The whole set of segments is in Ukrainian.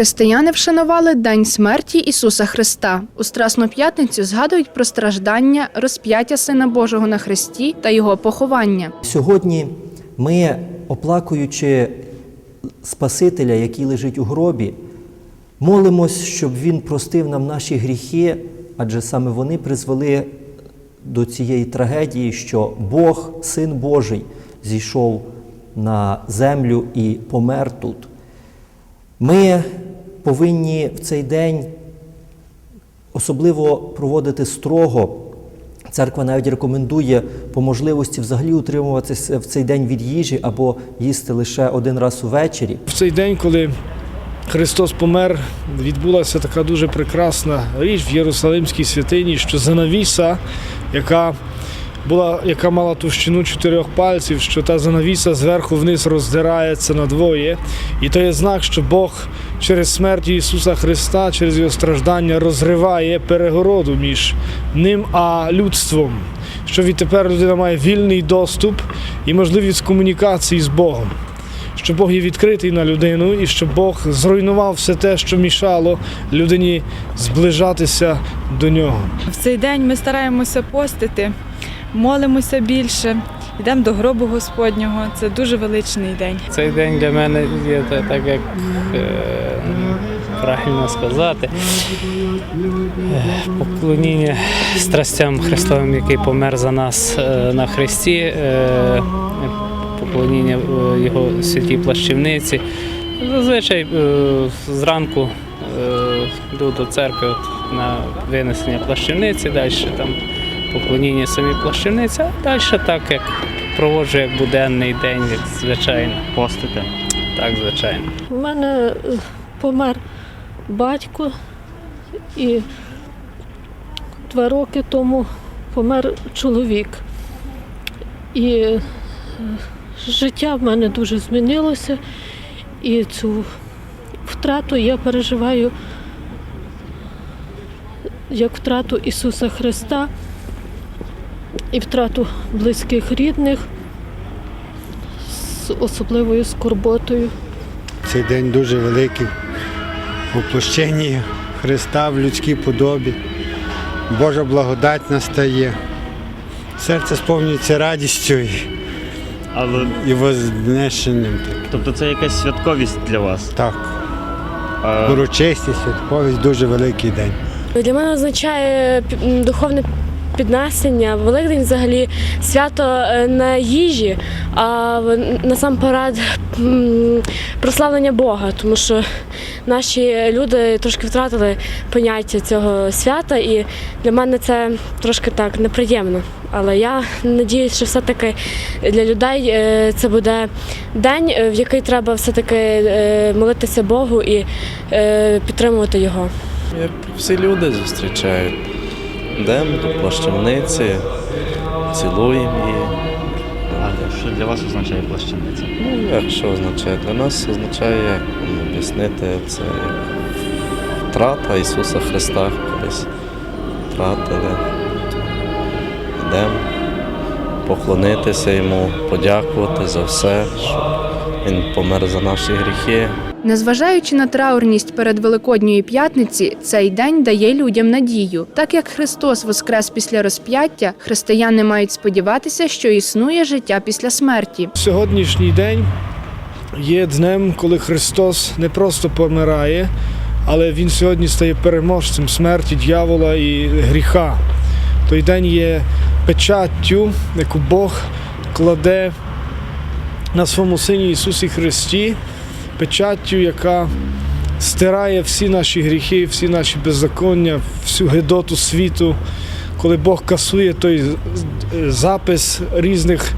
Християни вшанували День смерті Ісуса Христа. У Страсну п'ятницю згадують про страждання, розп'яття Сина Божого на Христі та його поховання. Сьогодні ми, оплакуючи Спасителя, який лежить у гробі, молимось, щоб Він простив нам наші гріхи, адже саме вони призвели до цієї трагедії, що Бог, Син Божий, зійшов на землю і помер тут. Ми повинні в цей день особливо проводити строго. Церква навіть рекомендує по можливості взагалі утримуватися в цей день від їжі або їсти лише один раз увечері. В цей день, коли Христос помер, відбулася така дуже прекрасна річ в Єрусалимській святині, що занавіса, яка була, яка мала товщину чотирьох пальців, що та занавіса зверху вниз роздирається надвоє. І то є знак, що Бог через смерть Ісуса Христа, через його страждання розриває перегороду між ним а людством. Що відтепер людина має вільний доступ і можливість комунікації з Богом що Бог є відкритий на людину і що Бог зруйнував все те, що мішало людині зближатися до нього. В цей день ми стараємося постити, молимося більше, йдемо до гробу Господнього. Це дуже величний день. Цей день для мене є так, як е, правильно сказати, е, поклоніння страстям Христовим, який помер за нас е, на Христі, поклоніння Його святій плащівниці. Зазвичай зранку йду до церкви на винесення плащівниці, далі там поклоніння самій плащівниці, а далі так, як проводжу як буденний день, як звичайно. Постите. Так, звичайно. У мене е, помер батько і два роки тому помер чоловік. І е, життя в мене дуже змінилося, і цю втрату я переживаю як втрату Ісуса Христа і втрату близьких рідних з особливою скорботою. Цей день дуже великий у Христа в людській подобі. Божа благодать настає. Серце сповнюється радістю і, Але і вознесенням. тобто це якась святковість для вас. Так, А, урочистість, святковість, дуже великий день. Для мене означає духовне піднесення. Великдень взагалі свято е, не їжі, а насамперед прославлення Бога, тому що наші люди трошки втратили поняття цього свята, і для мене це трошки так неприємно. Але я надіюсь, що все-таки для людей е, це буде день, е, в який треба все-таки молитися Богу і підтримувати його. Всі люди зустрічають. Йдемо до плащівниці, цілуємо її. а що для вас означає плащаниця? Ну, як що означає? Для нас означає, як об'яснити це як втрата Ісуса Христа колись втратили. Йдемо поклонитися йому, подякувати за все, що Він помер за наші гріхи. Незважаючи на траурність перед Великодньої п'ятниці, цей день дає людям надію. Так як Христос воскрес після розп'яття, християни мають сподіватися, що існує життя після смерті. Сьогоднішній день є днем, коли Христос не просто помирає, але Він сьогодні стає переможцем смерті, дьявола і гріха. Той день є печаттю, яку Бог кладе на своєму Сині Ісусі Христі, печаттю, яка стирає всі наші гріхи, всі наші беззаконня, всю гидоту світу, коли Бог касує той запис різних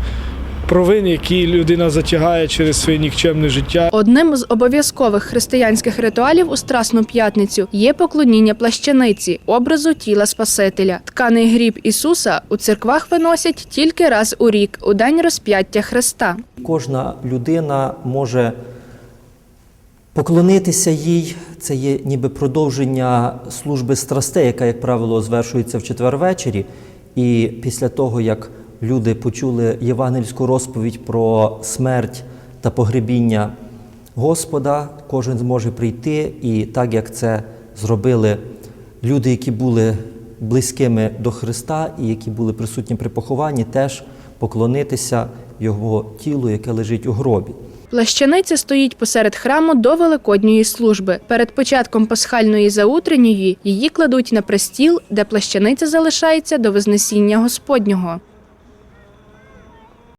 провин, які людина затягає через своє нікчемне життя. Одним з обов'язкових християнських ритуалів у Страсну п'ятницю є поклоніння плащаниці, образу тіла Спасителя. Тканий гріб Ісуса у церквах виносять тільки раз у рік, у день розп'яття Христа. Кожна людина може поклонитися їй. Це є ніби продовження служби страстей, яка, як правило, звершується в четвер ввечері. І після того, як люди почули євангельську розповідь про смерть та погребіння Господа, кожен зможе прийти, і так як це зробили люди, які були близькими до Христа і які були присутні при похованні, теж поклонитися Його тілу, яке лежить у гробі. Плащаниця стоїть посеред храму до Великодньої служби. Перед початком пасхальної заутренньої її кладуть на престіл, де плащаниця залишається до Вознесіння Господнього.